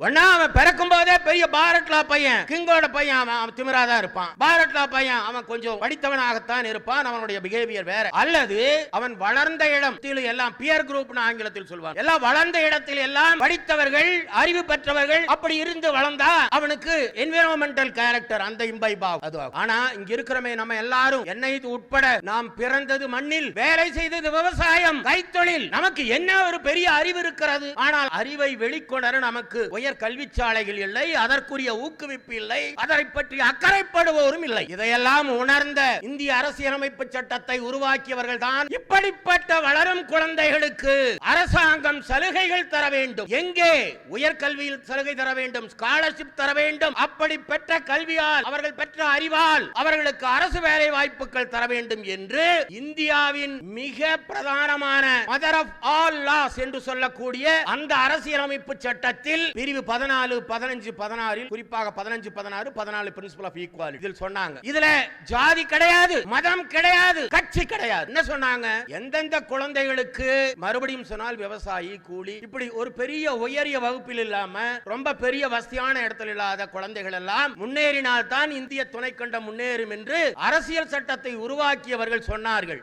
ஒன்னா அவன் பிறக்கும் பெரிய பாரட்லா பையன் கிங்கோட பையன் அவன் அவன் திமிராதான் இருப்பான். பாரட்லா பையன் அவன் கொஞ்சம் படித்தவனாகத்தான் இருப்பான். அவனுடைய பிஹேவியர் வேற. அல்லது அவன் வளர்ந்த இடம் எல்லாம் பியர் குரூப் ஆங்கிலத்தில் சொல்வான் எல்லாம் வளர்ந்த இடத்தில் எல்லாம் படித்தவர்கள் அறிவு பெற்றவர்கள் அப்படி இருந்து வளர்ந்தா அவனுக்கு என்விரான்மெண்டல் கேரக்டர் அந்த இம்பைபா அது ஆனா இங்க இருக்கிறமே நம்ம எல்லாரும் என்னை உட்பட நாம் பிறந்தது மண்ணில் வேலை செய்தது விவசாயம் கைத்தொழில். நமக்கு என்ன ஒரு பெரிய அறிவு இருக்கிறது? ஆனால் அறிவை வெளிக்கொணர நமக்கு உயர் கல்விச்சாலைகள் இல்லை அதற்குரிய ஊக்குவிப்பு இல்லை அதை பற்றி அக்கறைப்படுவோரும் இல்லை. இதையெல்லாம் உணர்ந்த இந்திய அரசியலமைப்பு சட்டத்தை உருவாக்கியவர்கள் தான் இப்படிப்பட்ட வளரும் குழந்தைகளுக்கு அரசாங்கம் சலுகைகள் தர வேண்டும். எங்கே? உயர்கல்வியில் சலுகை தர வேண்டும் ஸ்காலர்ஷிப் தர வேண்டும். அப்படி பெற்ற கல்வியால் அவர்கள் பெற்ற அறிவால் அவர்களுக்கு அரசு வேலை வாய்ப்புகள் தர வேண்டும் என்று இந்தியாவின் மிக பிரதானமான மதர் ஆஃப் ஆல் லாஸ் என்று சொல்லக்கூடிய அந்த அரசியலமைப்பு சட்டத்தில் பிரிவு பதினாலு பதினஞ்சு பதினாறில் குறிப்பாக பதினஞ்சு பதினாறு பதினாலு பிரின்சிபல் ஆஃப் ஈக்குவாலிட்டி இதில் சொன்னாங்க. இதுல ஜாதி கிடையாது மதம் கிடையாது கட்சி கிடையாது. என்ன சொன்னாங்க? எந்தெந்த குழந்தைகளுக்கு மறுபடியும் சொன்னால் விவசாயி கூலி இப்படி ஒரு பெரிய உயரிய வகுப்பில் இல்லாம ரொம்ப பெரிய வசதியான இடத்துல இல்லாத குழந்தைகள் எல்லாம் முன்னேறினால் தான் இந்திய துணைக்கண்டம் முன்னேறும் என்று அரசியல் சட்டத்தை உருவாக்கியவர்கள் சொன்னார்கள்.